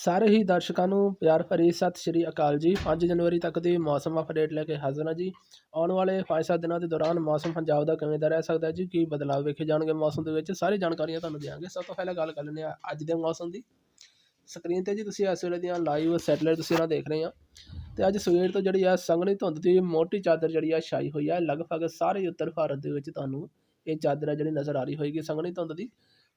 ਸਾਰੇ ਹੀ ਦਰਸ਼ਕਾਂ ਨੂੰ ਪਿਆਰ ਭਰੀ ਸਤਿ ਸ਼੍ਰੀ ਅਕਾਲ ਜੀ। 5 ਜਨਵਰੀ ਤੱਕ ਦੀ ਮੌਸਮ ਅਪਡੇਟ ਲੈ ਕੇ ਹਾਜ਼ਰ ਹਾਂ ਜੀ। ਆਉਣ ਵਾਲੇ 5-7 ਦਿਨਾਂ ਦੇ ਦੌਰਾਨ ਮੌਸਮ ਪੰਜਾਬ ਦਾ ਕਿਵੇਂ ਦਾ ਰਹਿ ਸਕਦਾ ਜੀ? ਕੀ ਬਦਲਾਅ ਵੇਖੇ ਜਾਣਗੇ ਮੌਸਮ ਦੇ ਵਿੱਚ? ਸਾਰੀ ਜਾਣਕਾਰੀਆਂ ਤੁਹਾਨੂੰ ਦਿਆਂਗੇ। ਸਭ ਤੋਂ ਪਹਿਲਾਂ ਗੱਲ ਕਰ ਲੈਂਦੇ ਹਾਂ ਅੱਜ ਦੇ ਮੌਸਮ ਦੀ। ਸਕਰੀਨ ਤੇ ਜੀ ਤੁਸੀਂ ਇਸ ਵੇਲੇ ਦੀਆਂ ਲਾਈਵ ਸੈਟਲਾਈਟ ਤਸਵੀਰਾਂ ਦੇਖ ਰਹੇ ਆ ਤੇ ਅੱਜ ਸਵੇਰ ਤੋਂ ਜਿਹੜੀ ਆ ਸੰਘਣੀ ਧੁੰਦ ਦੀ ਮੋਟੀ ਚਾਦਰ ਜਿਹੜੀ ਆ ਛਾਈ ਹੋਈ ਆ। ਲਗਭਗ ਸਾਰੇ ਉੱਤਰ ਭਾਰਤ ਦੇ ਵਿੱਚ ਤੁਹਾਨੂੰ ਇਹ ਚਾਦਰ ਆ ਜਿਹੜੀ ਨਜ਼ਰ ਆ ਰਹੀ ਹੋਏਗੀ ਸੰਘਣੀ ਧੁੰਦ ਦੀ।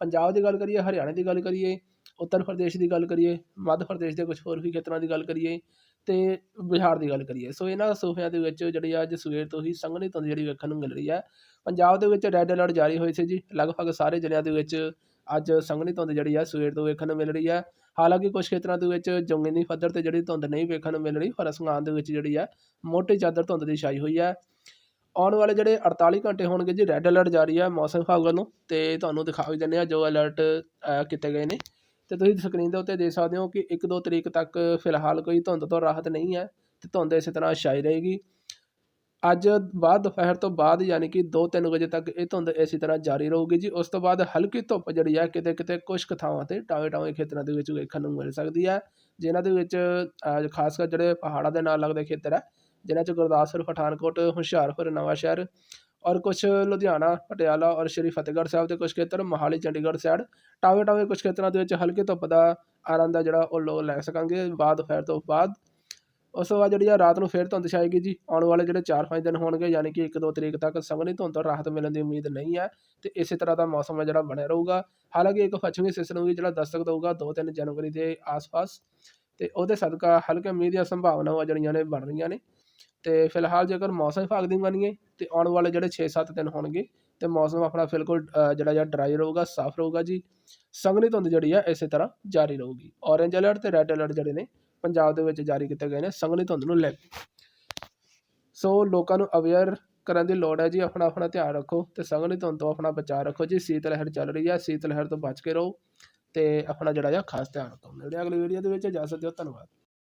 ਪੰਜਾਬ ਦੀ ਗੱਲ ਕਰੀਏ, ਹਰਿਆਣੇ ਦੀ ਗੱਲ ਕਰੀਏ, ਉੱਤਰ ਪ੍ਰਦੇਸ਼ ਦੀ ਗੱਲ ਕਰੀਏ, ਮੱਧ ਪ੍ਰਦੇਸ਼ ਦੇ ਕੁਝ ਹੋਰ ਵੀ ਖੇਤਰਾਂ ਦੀ ਗੱਲ ਕਰੀਏ ਅਤੇ ਬਿਹਾਰ ਦੀ ਗੱਲ ਕਰੀਏ। ਸੋ ਇਹਨਾਂ ਸੂਬਿਆਂ ਦੇ ਵਿੱਚ ਜਿਹੜੀ ਅੱਜ ਸਵੇਰ ਤੋਂ ਹੀ ਸੰਘਣੀ ਧੁੰਦ ਜਿਹੜੀ ਵੇਖਣ ਨੂੰ ਮਿਲ ਰਹੀ ਹੈ। ਪੰਜਾਬ ਦੇ ਵਿੱਚ ਰੈੱਡ ਅਲਰਟ ਜਾਰੀ ਹੋਏ ਸੀ ਜੀ। ਲਗਭਗ ਸਾਰੇ ਜ਼ਿਲ੍ਹਿਆਂ ਦੇ ਵਿੱਚ ਅੱਜ ਸੰਘਣੀ ਧੁੰਦ ਜਿਹੜੀ ਹੈ ਸਵੇਰ ਤੋਂ ਵੇਖਣ ਨੂੰ ਮਿਲ ਰਹੀ ਹੈ। ਹਾਲਾਂਕਿ ਕੁਝ ਖੇਤਰਾਂ ਦੇ ਵਿੱਚ ਜ਼ਮੀਨੀ ਪੱਧਰ ਤੇ ਜਿਹੜੀ ਧੁੰਦ ਨਹੀਂ ਵੇਖਣ ਨੂੰ ਮਿਲ ਰਹੀ, ਪਰ ਅਸਮਾਨ ਦੇ ਵਿੱਚ ਜਿਹੜੀ ਹੈ ਮੋਟੀ ਚਾਦਰ ਧੁੰਦ ਦੀ ਛਾਈ ਹੋਈ ਹੈ। ਆਉਣ ਵਾਲੇ ਜਿਹੜੇ 48 ਘੰਟੇ ਹੋਣਗੇ ਜੀ ਰੈੱਡ ਅਲਰਟ ਜਾਰੀ ਹੈ ਮੌਸਮ ਵਿਭਾਗ ਵੱਲੋਂ ਅਤੇ ਤੁਹਾਨੂੰ ਦਿਖਾ ਵੀ ਦਿੰਦੇ ਹਾਂ ਜੋ ਅਲਰਟ ਕੀਤੇ ਗਏ ਨੇ। ਅਤੇ ਤੁਸੀਂ ਸਕਰੀਨ ਦੇ ਉੱਤੇ ਦੇਖ ਸਕਦੇ ਹੋ ਕਿ 1-2 ਤਰੀਕ ਤੱਕ ਫਿਲਹਾਲ ਕੋਈ ਧੁੰਦ ਤੋਂ ਰਾਹਤ ਨਹੀਂ ਹੈ ਅਤੇ ਧੁੰਦ ਇਸੇ ਤਰ੍ਹਾਂ ਛਾਈ ਰਹੇਗੀ। ਅੱਜ ਬਾਅਦ ਦੁਪਹਿਰ ਤੋਂ ਬਾਅਦ ਯਾਨੀ ਕਿ 2-3 ਵਜੇ ਤੱਕ ਇਹ ਧੁੰਦ ਇਸੇ ਤਰ੍ਹਾਂ ਜਾਰੀ ਰਹੂਗੀ ਜੀ। ਉਸ ਤੋਂ ਬਾਅਦ ਹਲਕੀ ਧੁੱਪ ਜਿਹੜੀ ਹੈ ਕਿਤੇ ਕਿਤੇ ਕੁਝ ਕੁ ਥਾਵਾਂ ਤੇ ਟਾਵੇਂ ਟਾਵੇਂ ਖੇਤਰਾਂ ਦੇ ਵਿੱਚ ਵੇਖਣ ਨੂੰ ਮਿਲ ਸਕਦੀ ਹੈ, ਜਿਨ੍ਹਾਂ ਦੇ ਵਿੱਚ ਖਾਸ ਕਰ ਜਿਹੜੇ ਪਹਾੜਾਂ ਦੇ ਨਾਲ ਲੱਗਦੇ ਖੇਤਰ ਹੈ ਜਿਨ੍ਹਾਂ 'ਚ ਗੁਰਦਾਸਪੁਰ, ਪਠਾਨਕੋਟ, ਹੁਸ਼ਿਆਰਪੁਰ ਨਵਾਂਸ਼ਹਿਰ ਔਰ ਕੁਛ ਲੁਧਿਆਣਾ, ਪਟਿਆਲਾ ਔਰ ਸ਼੍ਰੀ ਫਤਿਹਗੜ੍ਹ ਸਾਹਿਬ ਦੇ ਕੁਛ ਖੇਤਰ, ਮੋਹਾਲੀ, ਚੰਡੀਗੜ੍ਹ ਸਾਈਡ ਟਾਵੇਂ ਟਾਵੇਂ ਕੁਛ ਖੇਤਰਾਂ ਦੇ ਵਿੱਚ ਹਲਕੀ ਧੁੱਪ ਦਾ ਆਨੰਦ ਆ ਜਿਹੜਾ ਉਹ ਲੋਕ ਲੈ ਸਕਾਂਗੇ, ਬਾਅਦ ਦੁਪਹਿਰ ਤੋਂ ਬਾਅਦ। ਉਸ ਤੋਂ ਬਾਅਦ ਜਿਹੜੀ ਆ ਰਾਤ ਨੂੰ ਫੇਰ ਧੁੰਦ ਛਾਏਗੀ ਜੀ, ਆਉਣ ਵਾਲੇ ਜਿਹੜੇ 4-5 ਦਿਨ ਹੋਣਗੇ, ਯਾਨੀ ਕਿ 1-2 ਤਰੀਕ ਤੱਕ ਸੰਘਣੀ ਧੁੰਦ ਤੋਂ ਰਾਹਤ ਮਿਲਣ ਦੀ ਉਮੀਦ ਨਹੀਂ ਹੈ ਤੇ ਇਸੇ ਤਰ੍ਹਾਂ ਦਾ ਮੌਸਮ ਹੈ ਜਿਹੜਾ ਬਣਿਆ ਰਹੂਗਾ। ਹਾਲਾਂਕਿ ਇੱਕ ਪੱਛਮੀ ਸਿਸਟਮ ਵੀ ਜਿਹੜਾ ਦਸਤਕ ਦੇਊਗਾ 2-3 ਜਨਵਰੀ ਦੇ ਆਸ-ਪਾਸ ਤੇ ਉਹਦੇ ਸਦਕਾ ਹਲਕੇ ਮੀਂਹ ਦੀਆਂ ਸੰਭਾਵਨਾਵਾਂ ਜਿਹੜੀਆਂ ਨੇ ਬਣ ਰਹੀਆਂ ਨੇ। ਅਤੇ ਫਿਲਹਾਲ ਜੇਕਰ ਮੌਸਮ ਵਿਭਾਗ ਦੀ ਮੰਨੀਏ ਤਾਂ ਆਉਣ ਵਾਲੇ ਜਿਹੜੇ 6-7 ਦਿਨ ਹੋਣਗੇ ਤੇ ਮੌਸਮ ਆਪਣਾ ਬਿਲਕੁਲ ਜਿਹੜਾ ਜਿਹਾ ਡਰਾਈ ਰਹੇਗਾ, ਸਾਫ਼ ਰਹੇਗਾ ਜੀ। ਸੰਘਣੀ ਧੁੰਦ ਜਿਹੜੀ ਆ, ਇਸੇ ਤਰ੍ਹਾਂ ਜਾਰੀ ਰਹੇਗੀ। ਔਰੇਂਜ ਅਲਰਟ ਅਤੇ ਰੈੱਡ ਅਲਰਟ ਜਿਹੜੇ ਨੇ, ਪੰਜਾਬ ਦੇ ਵਿੱਚ ਜਾਰੀ ਕੀਤੇ ਗਏ ਨੇ ਸੰਘਣੀ ਧੁੰਦ ਨੂੰ ਲੈ ਕੇ। ਸੋ ਲੋਕਾਂ ਨੂੰ ਅਵੇਅਰ ਕਰਨ ਦੀ ਲੋੜ ਹੈ ਜੀ ਆਪਣਾ ਆਪਣਾ ਧਿਆਨ ਰੱਖੋ ਤੇ ਸੰਘਣੀ ਧੁੰਦ ਤੋਂ ਆਪਣਾ ਬਚਾਅ ਰੱਖੋ ਜੀ। ਸੀਤ ਲਹਿਰ ਚੱਲ ਰਹੀ ਹੈ ਸੀਤ ਲਹਿਰ ਤੋਂ ਬਚ ਕੇ ਰਹੋ ਤੇ ਆਪਣਾ ਜਿਹੜਾ ਆ ਖਾਸ ਧਿਆਨ ਰੱਖੋ। ਮਿਲਦੇ ਅਗਲੀ ਵੀਡੀਓ ਦੇ ਵਿੱਚ, ਜਾ ਸਕਦੇ ਹੋ ਧੰਨਵਾਦ।